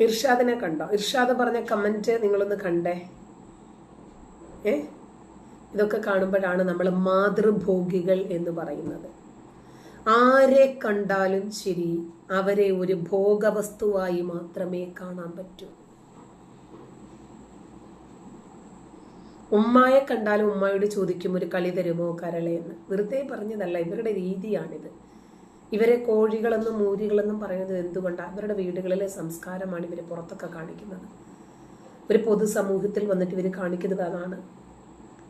ഇർഷാദിനെ കണ്ടോ? ഇർഷാദ് പറഞ്ഞ കമന്റ് നിങ്ങളൊന്ന് കണ്ടേ? ഏ? ഇതൊക്കെ കാണുമ്പോഴാണ് നമ്മൾ മാതൃഭോഗികൾ എന്ന് പറയുന്നത്. ആരെ കണ്ടാലും ശരി അവരെ ഒരു ഭോഗവസ്തുവായി മാത്രമേ കാണാൻ പറ്റൂ. ഉമ്മായെ കണ്ടാലും ഉമ്മായോട് ചോദിക്കും ഒരു കളി തരുമോ കരളെ എന്ന് വെറുതെ പറഞ്ഞതല്ല ഇവരുടെ രീതിയാണിത്. ഇവരെ കോഴികളെന്നും മൂരികളെന്നും പറയുന്നത് എന്തുകൊണ്ടാണ് അവരുടെ വീടുകളിലെ സംസ്കാരമാണ് ഇവർ പുറത്തൊക്കെ കാണിക്കുന്നത്. ഒരു പൊതുസമൂഹത്തിൽ വന്നിട്ട് ഇവർ കാണിക്കുന്നത് അതാണ്.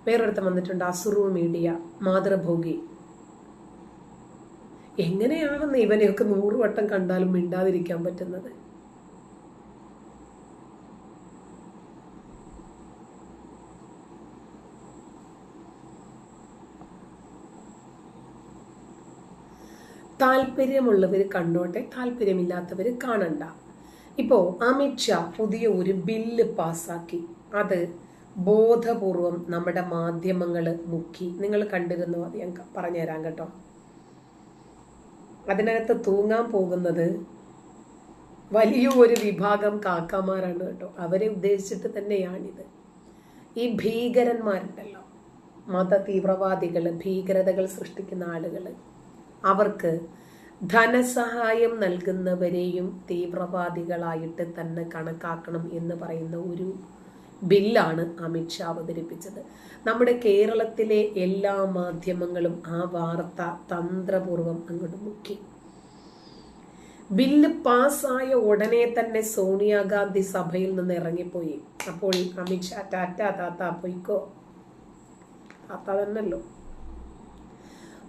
വേറൊരിടത്ത് വന്നിട്ടുണ്ട് അസുറു മീഡിയ മാതൃഭോഗി എങ്ങനെയാണെന്ന് ഇവനെയൊക്കെ നൂറ് വട്ടം കണ്ടാലും മിണ്ടാതിരിക്കാൻ പറ്റുന്നത്? താല്പര്യമുള്ളവർ കണ്ടോട്ടെ താല്പര്യമില്ലാത്തവർ കാണണ്ട. ഇപ്പോൾ അമിത്ഷാ പുതിയ ഒരു ബില്ല് പാസ്സാക്കി. അത് ബോധപൂർവം നമ്മുടെ മാധ്യമങ്ങൾ മുക്കി. നിങ്ങൾ കണ്ടിരുന്നു അത് ഞാൻ പറഞ്ഞുതരാം കേട്ടോ. അതിനകത്ത് തൂങ്ങാൻ പോകുന്നത് വലിയ ഒരു വിഭാഗം കാക്കമാരാണ് കേട്ടോ. അവരെ ഉദ്ദേശിച്ചിട്ട് തന്നെയാണിത്. ഈ ഭീകരന്മാരുണ്ടല്ലോ. മത തീവ്രവാദികൾ ഭീകരതകൾ സൃഷ്ടിക്കുന്ന ആളുകൾ അവർക്ക് ധനസഹായം നൽകുന്നവരെയും തീവ്രവാദികളായിട്ട് തന്നെ കണക്കാക്കണം എന്ന് പറയുന്ന ഒരു ബില്ലാണ് അമിത്ഷാ അവതരിപ്പിച്ചത്. നമ്മുടെ കേരളത്തിലെ എല്ലാ മാധ്യമങ്ങളും ആ വാർത്ത തന്ത്രപൂർവം അങ്ങോട്ട് മുക്കി. ബില്ല് പാസ്സായ ഉടനെ തന്നെ സോണിയാഗാന്ധി സഭയിൽ നിന്ന് ഇറങ്ങിപ്പോയി. അപ്പോൾ അമിത്ഷാ ടാറ്റ താത്ത പൊയ്ക്കോ? താത്ത തന്നല്ലോ.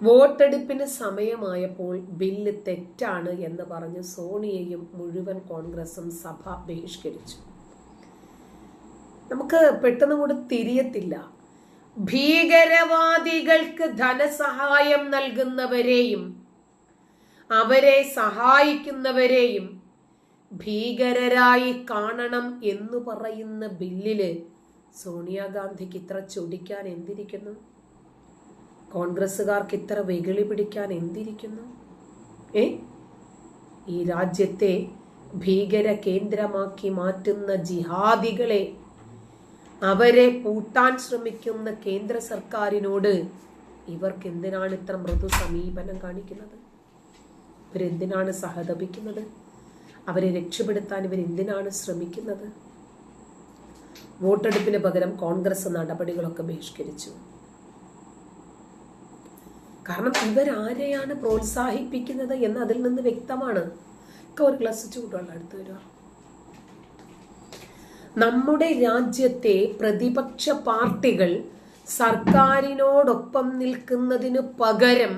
വോട്ടെടുപ്പിന് സമയമായപ്പോൾ ബില്ല് തെറ്റാണ് എന്ന് പറഞ്ഞ് സോണിയയും മുഴുവൻ കോൺഗ്രസും സഭ ബഹിഷ്കരിച്ചു. നമുക്ക് പെട്ടെന്ന് കൂടെ തിരിയത്തില്ല. ഭീകരവാദികൾക്ക് ധനസഹായം നൽകുന്നവരെയും അവരെ സഹായിക്കുന്നവരെയും ഭീകരരായി കാണണം എന്ന് പറയുന്ന ബില്ലിൽ സോണിയാഗാന്ധിക്ക് ഇത്ര ചൊടിക്കാൻ എന്തിരിക്കുന്നു? കോൺഗ്രസ്സുകാർക്ക് ഇത്ര വെകിളി പിടിക്കാൻ എന്തിരിക്കുന്നു? ഏ? ഈ രാജ്യത്തെ ഭീകര കേന്ദ്രമാക്കി മാറ്റുന്ന ജിഹാദികളെ അവരെ പൂട്ടാൻ ശ്രമിക്കുന്ന കേന്ദ്ര സർക്കാരിനോട് ഇവർക്ക് എന്തിനാണ് ഇത്ര മൃദു സമീപനം കാണിക്കുന്നത്? ഇവരെന്തിനാണ് സഹതപിക്കുന്നത്? അവരെ രക്ഷപ്പെടുത്താൻ ഇവരെന്തിനാണ് ശ്രമിക്കുന്നത്? വോട്ടെടുപ്പിന് പകരം കോൺഗ്രസ് നടപടികളൊക്കെ ബഹിഷ്കരിച്ചു. കാരണം ഇവരാരെയാണ് പ്രോത്സാഹിപ്പിക്കുന്നത് എന്ന് അതിൽ നിന്ന് വ്യക്തമാണ്. ഒക്കെ ഒരു ഗ്ലാസ് ചൂടുവെള്ളം എടുത്തു വരിക നമ്മുടെ രാജ്യത്തെ പ്രതിപക്ഷ പാർട്ടികൾ സർക്കാരിനോടൊപ്പം നിൽക്കുന്നതിന് പകരം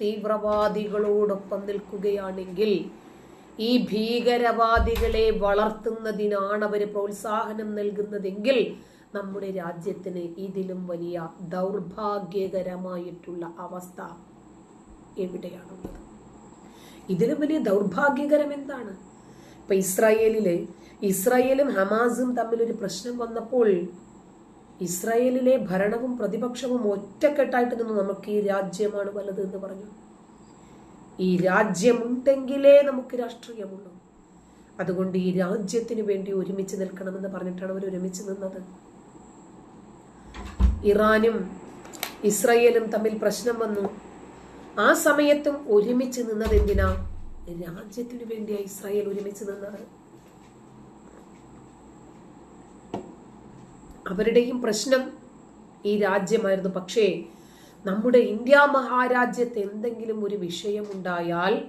തീവ്രവാദികളോടൊപ്പം നിൽക്കുകയാണെങ്കിൽ ഈ ഭീകരവാദികളെ വളർത്തുന്നതിനാണ് അവർ പ്രോത്സാഹനം നൽകുന്നതെങ്കിൽ നമ്മുടെ രാജ്യത്തിന് ഇതിലും വലിയ ദൗർഭാഗ്യകരമായിട്ടുള്ള അവസ്ഥ എവിടെയാണുള്ളത്? ഇതിലും വലിയ ദൗർഭാഗ്യകരം എന്താണ്? ഇപ്പൊ ഇസ്രായേലിൽ ഇസ്രായേലും ഹമാസും തമ്മിൽ ഒരു പ്രശ്നം വന്നപ്പോൾ ഇസ്രായേലിലെ ഭരണവും പ്രതിപക്ഷവും ഒറ്റക്കെട്ടായിട്ട് നിന്ന് നമുക്ക് ഈ രാജ്യമാണ് വലുത് എന്ന് പറഞ്ഞു. ഈ രാജ്യമുണ്ടെങ്കിലേ നമുക്ക് രാഷ്ട്രീയമുള്ളൂ. അതുകൊണ്ട് ഈ രാജ്യത്തിന് വേണ്ടി ഒരുമിച്ച് നിൽക്കണമെന്ന് പറഞ്ഞിട്ടാണ് അവർ ഒരുമിച്ച് നിന്നത്. ഇറാനും ഇസ്രയേലും തമ്മിൽ പ്രശ്നം വന്നു. ആ സമയത്തും ഒരുമിച്ച് നിന്നത് എന്തിനാ രാജ്യത്തിനു വേണ്ടിയാ ഇസ്രായേൽ ഒരുമിച്ച് നിന്നത്. അവരുടെയും പ്രശ്നം ഈ രാജ്യമായിരുന്നു. പക്ഷേ നമ്മുടെ ഇന്ത്യ മഹാരാജ്യത്ത് എന്തെങ്കിലും ഒരു വിഷയമുണ്ടായാൽ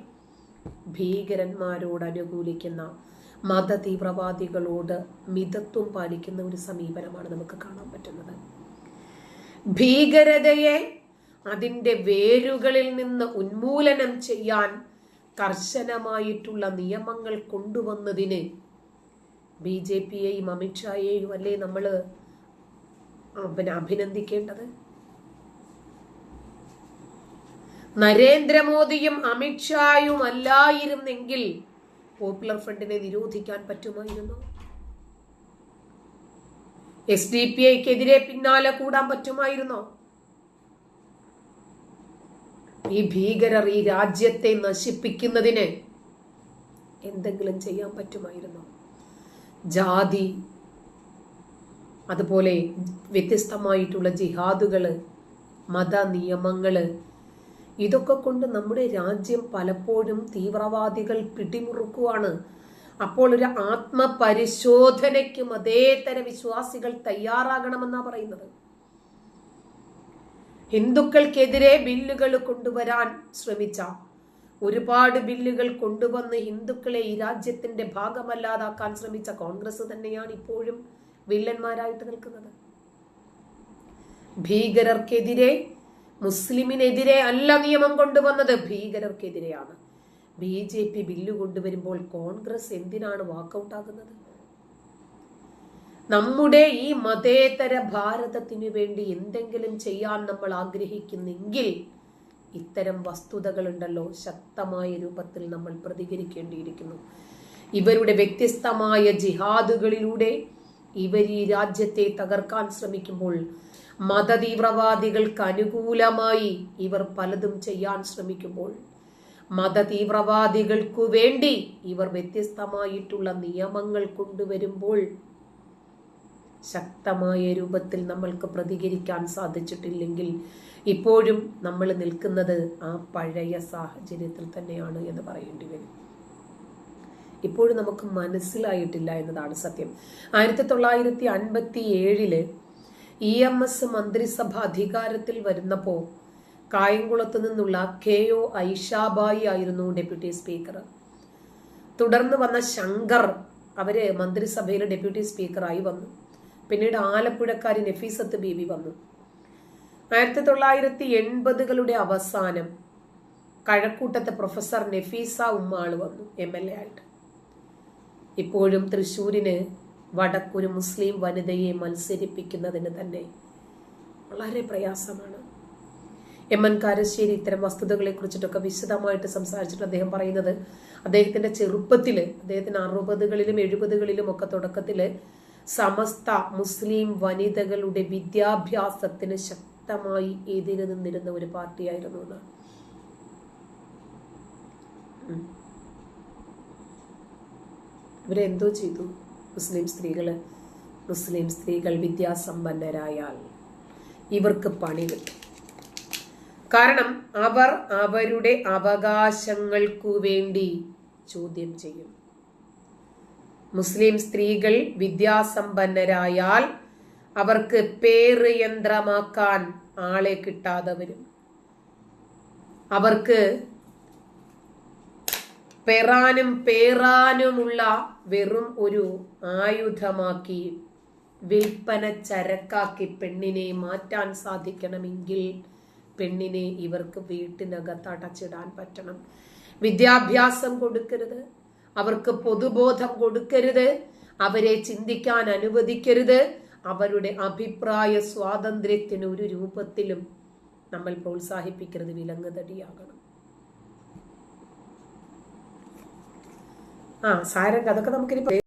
ഭീകരന്മാരോട് അനുകൂലിക്കുന്ന മത തീവ്രവാദികളോട് മിതത്വം പാലിക്കുന്ന ഒരു സമീപനമാണ് നമുക്ക് കാണാൻ പറ്റുന്നത്. ഭീകരതയെ അതിന്റെ വേരുകളിൽ നിന്ന് ഉന്മൂലനം ചെയ്യാൻ കർശനമായിട്ടുള്ള നിയമങ്ങൾ കൊണ്ടുവന്നതിന് ബി ജെ പിയെയും അമിത്ഷായെയും അല്ലേ നമ്മൾ പിന്നെ അഭിനന്ദിക്കേണ്ടത്? നരേന്ദ്രമോദിയും അമിത്ഷായും അല്ലായിരുന്നെങ്കിൽ പോപ്പുലർ ഫ്രണ്ടിനെ നിരോധിക്കാൻ പറ്റുമായിരുന്നു? എസ് ഡി പി ഐക്കെതിരെ പിന്നാലെ കൂടാൻ പറ്റുമായിരുന്നോ? ഈ ഭീകരർ ഈ രാജ്യത്തെ നശിപ്പിക്കുന്നതിന് എന്തെങ്കിലും ചെയ്യാൻ പറ്റുമായിരുന്നോ? ജാതി അതുപോലെ വ്യത്യസ്തമായിട്ടുള്ള ജിഹാദുകൾ മത നിയമങ്ങൾ ഇതൊക്കെ കൊണ്ട് നമ്മുടെ രാജ്യം പലപ്പോഴും തീവ്രവാദികൾ പിടിമുറുക്കുവാണ്. അപ്പോൾ ഒരു ആത്മപരിശോധനയ്ക്ക് മതേതര വിശ്വാസികൾ തയ്യാറാകണമെന്നാ പറയുന്നത്. ഹിന്ദുക്കൾക്കെതിരെ ബില്ലുകൾ കൊണ്ടുവരാൻ ശ്രമിച്ച ഒരുപാട് ബില്ലുകൾ കൊണ്ടുവന്ന് ഹിന്ദുക്കളെ ഈ രാജ്യത്തിന്റെ ഭാഗമല്ലാതാക്കാൻ ശ്രമിച്ച കോൺഗ്രസ് തന്നെയാണ് ഇപ്പോഴും വില്ലന്മാരായിട്ട് നിൽക്കുന്നത്. ഭീകരർക്കെതിരെ മുസ്ലിമിനെതിരെ അല്ല നിയമം കൊണ്ടുവന്നത് ഭീകരർക്കെതിരെയാണ്. ബി ജെ പി ബില്ല് കൊണ്ടുവരുമ്പോൾ കോൺഗ്രസ് എന്തിനാണ് വാക്കൗട്ടാകുന്നത്? നമ്മുടെ ഈ മതേതര ഭാരതത്തിനു വേണ്ടി എന്തെങ്കിലും ചെയ്യാൻ നമ്മൾ ആഗ്രഹിക്കുന്നെങ്കിൽ ഇത്തരം വസ്തുതകളുണ്ടല്ലോ ശക്തമായ രൂപത്തിൽ നമ്മൾ പ്രതികരിക്കേണ്ടിയിരിക്കുന്നു. ഇവരുടെ വ്യത്യസ്തമായ ജിഹാദുകളിലൂടെ ഇവർ ഈ രാജ്യത്തെ തകർക്കാൻ ശ്രമിക്കുമ്പോൾ മതതീവ്രവാദികൾക്ക് അനുകൂലമായി ഇവർ പലതും ചെയ്യാൻ ശ്രമിക്കുമ്പോൾ മതതീവ്രവാദികൾക്കു വേണ്ടി ഇവർ വ്യത്യസ്തമായിട്ടുള്ള നിയമങ്ങൾ കൊണ്ടുവരുമ്പോൾ ശക്തമായ രൂപത്തിൽ നമ്മൾക്ക് പ്രതികരിക്കാൻ സാധിച്ചിട്ടില്ലെങ്കിൽ ഇപ്പോഴും നമ്മൾ നിൽക്കുന്നത് ആ പഴയ സാഹചര്യത്തിൽ തന്നെയാണ് എന്ന് പറയേണ്ടി വരും. ഇപ്പോഴും നമുക്ക് മനസ്സിലായിട്ടില്ല എന്നതാണ് സത്യം. ആയിരത്തി തൊള്ളായിരത്തി അൻപത്തി ഏഴിൽ ഇ എം എസ് മന്ത്രിസഭ അധികാരത്തിൽ വരുന്നപ്പോൾ കായംകുളത്ത് നിന്നുള്ള കെ ഒ ഐഷാബായി ആയിരുന്നു ഡെപ്യൂട്ടി സ്പീക്കർ. തുടർന്ന് വന്ന ശങ്കർ അവർ മന്ത്രിസഭയിൽ ഡെപ്യൂട്ടി സ്പീക്കറായി വന്നു. പിന്നീട് ആലപ്പുഴക്കാരി നഫീസത്ത് ബീബി വന്നു. ആയിരത്തി തൊള്ളായിരത്തി എൺപതുകളുടെ അവസാനം കഴക്കൂട്ടത്തെ പ്രൊഫസർ നഫീസ ഉമ്മാൾ വന്നു എം എൽ എ ആയിട്ട്. ഇപ്പോഴും തൃശ്ശൂരിന് വടക്കൊരു മുസ്ലിം വനിതയെ മത്സരിപ്പിക്കുന്നതിന് തന്നെ വളരെ പ്രയാസമാണ്. എം എൻ കാരശ്ശേരി ഇത്തരം വസ്തുതകളെ കുറിച്ചിട്ടൊക്കെ വിശദമായിട്ട് സംസാരിച്ചിട്ട് അദ്ദേഹം പറയുന്നത് അദ്ദേഹത്തിന്റെ ചെറുപ്പത്തിൽ അദ്ദേഹത്തിന്റെ അറുപതുകളിലും എഴുപതുകളിലും ഒക്കെ തുടക്കത്തിൽ സമസ്ത മുസ്ലിം വനിതകളുടെ വിദ്യാഭ്യാസത്തിന് ശക്തമായി എതിര് നിന്നിരുന്ന ഒരു പാർട്ടിയായിരുന്നു എന്നാണ് ഇവരെന്തോ ചെയ്തു? മുസ്ലിം സ്ത്രീകൾ മുസ്ലിം സ്ത്രീകൾ വിദ്യാസമ്പന്നരായാൽ ഇവർക്ക് പണി കിട്ടും. കാരണം അവർ അവരുടെ അവകാശങ്ങൾക്കു വേണ്ടി ചോദ്യം ചെയ്യും. മുസ്ലിം സ്ത്രീകൾ വിദ്യാസമ്പന്നരായാൽ അവർക്ക് പേര് യന്ത്രമാക്കാൻ ആളെ കിട്ടാതെ വരും. അവർക്ക് പെറാനും പേറാനുമുള്ള വെറും ഒരു ആയുധമാക്കി വിൽപ്പന ചരക്കാക്കി പെണ്ണിനെ മാറ്റാൻ സാധിക്കണമെങ്കിൽ പെണ്ണിനെ ഇവർക്ക് വീട്ടിനകത്ത് അടച്ചിടാൻ പറ്റണം. വിദ്യാഭ്യാസം കൊടുക്കരുത്. അവർക്ക് പൊതുബോധം കൊടുക്കരുത്. അവരെ ചിന്തിക്കാൻ അനുവദിക്കരുത്. അവരുടെ അഭിപ്രായ സ്വാതന്ത്ര്യത്തിന് ഒരു രൂപത്തിലും നമ്മൾ പ്രോത്സാഹിപ്പിക്കരുത്. വിലങ്ങുതടിയാകണം. ആ സാരംഗ്. അതൊക്കെ നമുക്കിനി